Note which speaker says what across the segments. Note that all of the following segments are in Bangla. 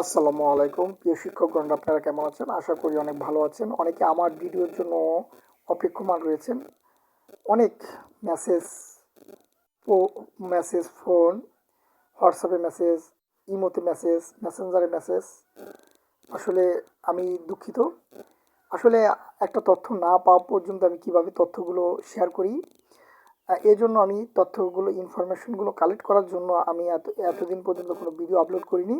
Speaker 1: আসসালামু আলাইকুম। প্রিয় শিক্ষকগণ আপনারা কেমন আছেন? আশা করি অনেক ভালো আছেন। অনেকে আমার ভিডিওর জন্য অপেক্ষমান রয়েছেন। অনেক মেসেজ মেসেজ ফোন হোয়াটসঅ্যাপে মেসেজ ইমোতে মেসেজ মেসেঞ্জারে মেসেজ আসলে আমি দুঃখিত। আসলে একটা তথ্য না পাওয়া পর্যন্ত আমি কীভাবে তথ্যগুলো শেয়ার করি? আহ, এই জন্য আমি তথ্যগুলো ইনফরমেশনগুলো কালেক্ট করার জন্য আমি এত এতদিন পর্যন্ত কোনো ভিডিও আপলোড করিনি।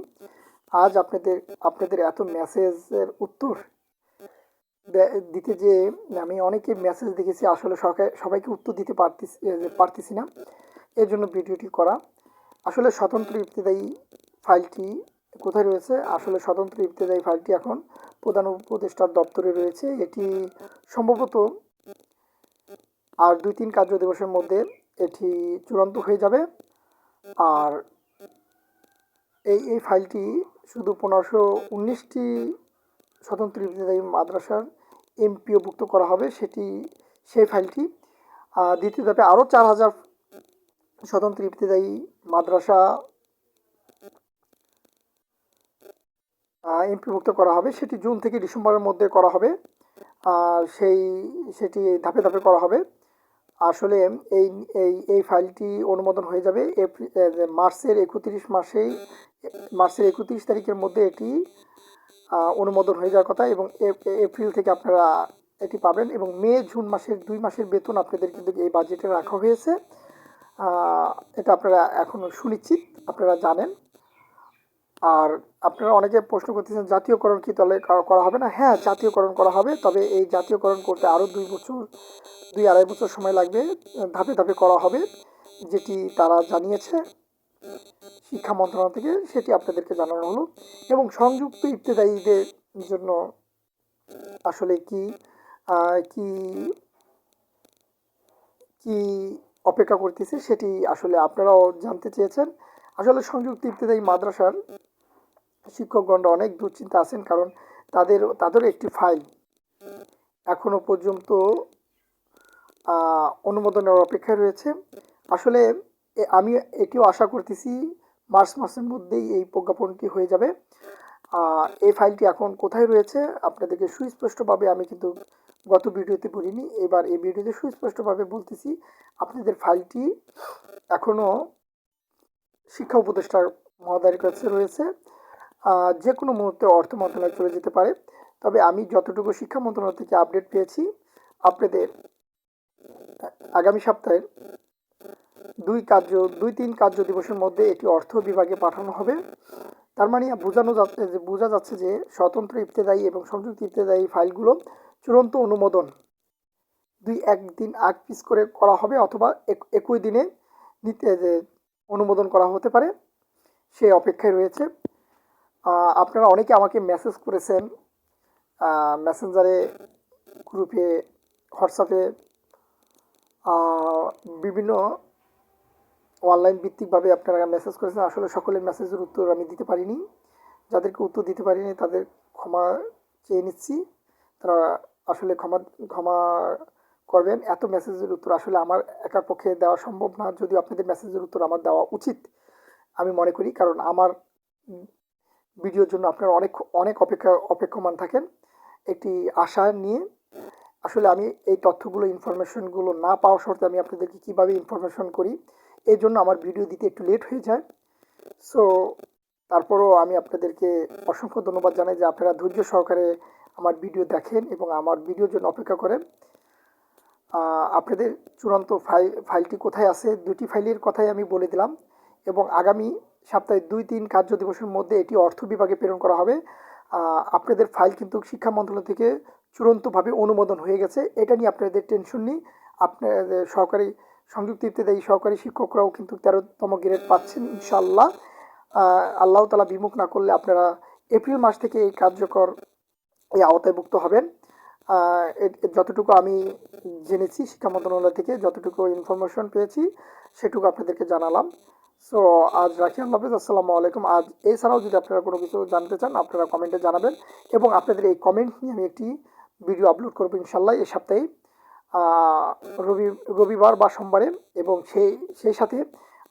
Speaker 1: আজ আপনাদের আপনাদের এত মেসেজের উত্তর দিতে যে আমি অনেকে মেসেজ দেখেছি, আসলে সবাই- সবাইকে উত্তর দিতে পারতেছি পারতেছি না। এর জন্য ভিডিওটি করা। আসলে স্বতন্ত্র ইবতেদায়ী ফাইলটি কোথায় রয়েছে? আসলে স্বতন্ত্র ইবতেদায়ী ফাইলটি এখন প্রধান উপদেষ্টার দপ্তরে রয়েছে। এটি সম্ভবত আর দুই তিন কার্য দিবসের মধ্যে এটি চূড়ান্ত হয়ে যাবে। আর এই এই ফাইলটি শুধু পনেরোশো উনিশটি স্বতন্ত্র ইবতেদায়ী মাদ্রাসার এমপিওভুক্ত করা হবে সেটি সেই ফাইলটি। দ্বিতীয় ধাপে আরও চার হাজার স্বতন্ত্র ইবতেদায়ী মাদ্রাসা এমপিভুক্ত করা হবে। সেটি জুন থেকে ডিসেম্বরের মধ্যে করা হবে। আর সেই, সেটি ধাপে ধাপে করা হবে। আসলে এই এই এই ফাইলটি অনুমোদন হয়ে যাবে এপ্রিল মার্চের একত্রিশ মাসেই, মার্চের একত্রিশ তারিখের মধ্যে এটি অনুমোদন হয়ে যাওয়ার কথা এবং এপ্রিল থেকে আপনারা এটি পাবেন এবং মে, জুন মাসের দুই মাসের বেতন আপনাদের কিন্তু এই বাজেটে রাখা হয়েছে। এটা আপনারা এখন সুনিশ্চিত, আপনারা জানেন। আর আপনারা অনেকে প্রশ্ন করতেছেন, জাতীয়করণ কি তাহলে করা- হবে না? হ্যাঁ জাতীয়করণ করা হবে, তবে এই জাতীয়করণ করতে আরও দুই বছর, দুই আড়াই বছর সময় লাগবে, ধাপে ধাপে করা হবে, যেটি তারা জানিয়েছে। শিক্ষা মন্ত্রণালয় থেকে সেটি আপনাদেরকে জানানো হলো। এবং সংযুক্ত ইবতেদায়ীদের জন্য আসলে কি কি কি অপেক্ষা করতেছে সেটি আসলে আপনারাও জানতে চেয়েছেন। আসলে সংযুক্ত ইবতেদায়ী মাদ্রাসার শিক্ষকগণরা অনেক দুশ্চিন্তা আছেন কারণ তাদের, তাদেরও একটি ফাইল। এখনও পর্যন্ত অনুমোদনের অপেক্ষায় রয়েছে। আসলে আমি এটিও আশা করতেছি মার্চ মাসের মধ্যেই এই প্রজ্ঞাপনটি হয়ে যাবে। এই ফাইলটি এখন কোথায় রয়েছে আপনাদেরকে সুস্পষ্টভাবে আমি কিন্তু গত ভিডিওতে বলিনি। এবার এই ভিডিওতে সুস্পষ্টভাবে বলতেছি, আপনাদের ফাইলটি এখনও শিক্ষা উপদেষ্টার মহোদয়ের কাছে রয়েছে। যে কোনো মুহূর্তে অর্থ মন্ত্রণালয় চলে যেতে পারে। তবে আমি যতটুকু শিক্ষা মন্ত্রণালয় থেকে আপডেট পেয়েছি, আপনাদের আগামী সপ্তাহের দুই কার্য, দুই তিন কার্য দিবসের মধ্যে এটি অর্থ বিভাগে পাঠানো হবে। তার মানে বোঝানো যাচ্ছে যে, বোঝা যাচ্ছে যে স্বতন্ত্র ইফতেদায়ী এবং সংযুক্ত ইবতেদায়ী ফাইলগুলো চূড়ান্ত অনুমোদন। দুই একদিন আগ পিস করে করা হবে অথবা এক- একই দিনে নিতে অনুমোদন করা হতে পারে, সেই অপেক্ষায় রয়েছে। আপনারা অনেকে আমাকে মেসেজ করেছেন মেসেঞ্জারে গ্রুপে হোয়াটসঅ্যাপে বিভিন্ন অনলাইন ভিত্তিকভাবে আপনারা মেসেজ করেছেন। আসলে সকলের মেসেজের উত্তর আমি দিতে পারিনি। যাদেরকে উত্তর দিতে পারিনি, তাদের ক্ষমা চেয়ে নিচ্ছি। তারা আসলে ক্ষমা ক্ষমা করবেন। এত মেসেজের উত্তর আসলে আমার একার পক্ষে দেওয়া সম্ভব না। যদিও আপনাদের মেসেজের উত্তর আমার দেওয়া উচিত, আমি মনে করি। কারণ আমার ভিডিওর জন্য আপনারা অনেক অনেক অপেক্ষা, অপেক্ষমান থাকেন একটি আশা নিয়ে। আসলে আমি এই তথ্যগুলো, ইনফরমেশনগুলো না পাওয়া সত্ত্বে আমি আপনাদেরকে কীভাবে ইনফরমেশন করি এই জন্য আমার ভিডিও দিতে একটু লেট হয়ে যায়। সো তারপরও আমি আপনাদেরকে অসংখ্য ধন্যবাদ জানাই যে আপনারা ধৈর্য সহকারে আমার ভিডিও দেখেন এবং আমার ভিডিওর জন্য অপেক্ষা করেন। আপনাদের চূড়ান্ত ফাইল ফাইলটি কোথায় আছে? দুটি ফাইলের কথাই আমি বলে দিলাম এবং আগামী সপ্তাহে দুই তিন কার্য দিবসের মধ্যে এটি অর্থ বিভাগে প্রেরণ করা হবে। আপনাদের ফাইল কিন্তু শিক্ষা মন্ত্রণালয় থেকে চূড়ান্তভাবে অনুমোদন হয়ে গেছে। এটা নিয়ে আপনাদের টেনশন নেই। আপনাদের সহকারী সংযুক্ত ইবতেদায়ী সহকারী শিক্ষকরাও কিন্তু তেরোতম গ্রেড পাচ্ছেন ইনশাআল্লাহ। আহ, আল্লাহ তালা বিমুখ না করলে আপনারা এপ্রিল মাস থেকে এই কার্যকর এই আওতায়ভুক্ত হবেন। যতটুকু আমি জেনেছি শিক্ষা মন্ত্রণালয় থেকে যতটুকু ইনফরমেশন পেয়েছি সেটুকু আপনাদেরকে জানালাম। সো আজ রাখি আল্লাহ হাফিজ, আসসালামু আলাইকুম। আজ এছাড়াও যদি আপনারা কোনো কিছু জানতে চান, আপনারা কমেন্টে জানাবেন এবং আপনাদের এই কমেন্ট নিয়ে আমি একটি ভিডিও আপলোড করব ইনশাল্লাহ এই সপ্তাহে। রবি, রবিবার বা সোমবারে এবং সেই সেই সাথে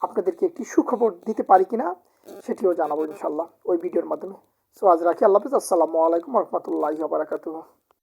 Speaker 1: আপনাদেরকে একটি সুখবর দিতে পারি কিনা সেটিও জানাব ইনশাল্লাহ ওই ভিডিওর মাধ্যমে। সো আজ রাখি আল্লাহ হাফিজ, আসসালামু আলাইকুম রহমতুল্লাহি বারাকাতুহ।